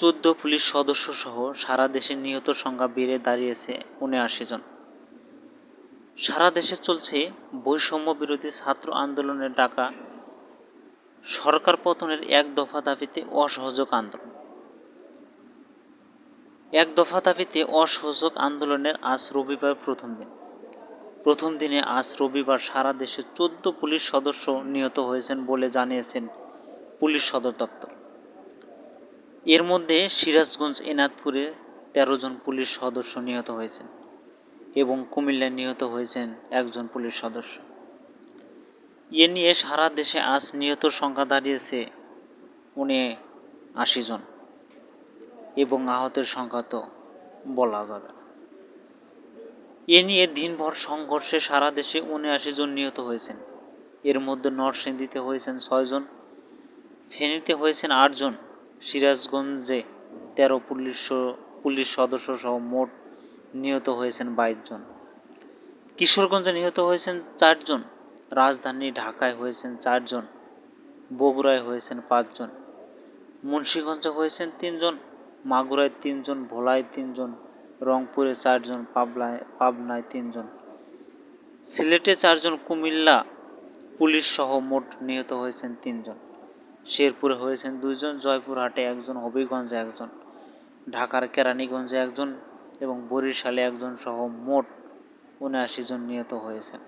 চোদ্দ পুলিশ সদস্য সহ সারা দেশে নিহত সংখ্যা বেড়ে দাঁড়িয়েছে উনআশি জন। সারা দেশে চলছে বৈষম্য বিরোধী ছাত্র আন্দোলনের ডাকা সরকার পতনের এক দফা দাবিতে অসহযোগ আন্দোলন। এক দফা দাবিতে অসহযোগ আন্দোলনের আজ রবিবার প্রথম দিন। প্রথম দিনে আজ রবিবার সারা দেশে চোদ্দ পুলিশ সদস্য নিহত হয়েছেন বলে জানিয়েছেন পুলিশ সদর দপ্তর। এর মধ্যে সিরাজগঞ্জ এনাদপুরে তেরো জন পুলিশ সদস্য নিহত হয়েছেন এবং কুমিল্লায় নিহত হয়েছেন একজন পুলিশ সদস্য। এ নিয়ে সারা দেশে আজ নিহতর সংখ্যা দাঁড়িয়েছে উনি আশি জন এবং আহতের সংখ্যা তো বলা যাবে এ নিয়ে দিনভর সংঘর্ষে সারা দেশে উনআশি জন নিহত হয়েছেন। এর মধ্যে নরসিংদীতে হয়েছেন ছয়জন ফেনীতে হয়েছেন আটজন সিরাজগঞ্জে তেরো পুলিশ পুলিশ সদস্য সহ মোট নিহত হয়েছেন বাইশ জন। কিশোরগঞ্জে নিহত হয়েছেন চারজন রাজধানী ঢাকায় হয়েছেন চারজন বগুড়ায় হয়েছেন পাঁচজন মুন্সীগঞ্জে হয়েছেন তিনজন মাগুরায় তিনজন ভোলায় তিনজন রংপুরে চারজন পাবনায় পাবনায় তিনজন সিলেটে চারজন কুমিল্লা পুলিশ সহ মোট নিহত হয়েছেন তিনজন শেরপুরে হয়েছেন দুইজন, জয়পুরহাটে একজন, হবিগঞ্জে একজন, ঢাকার কেরানীগঞ্জে একজন এবং বরিশালে একজন সহ মোট উনআশি জন নিহত হয়েছেন।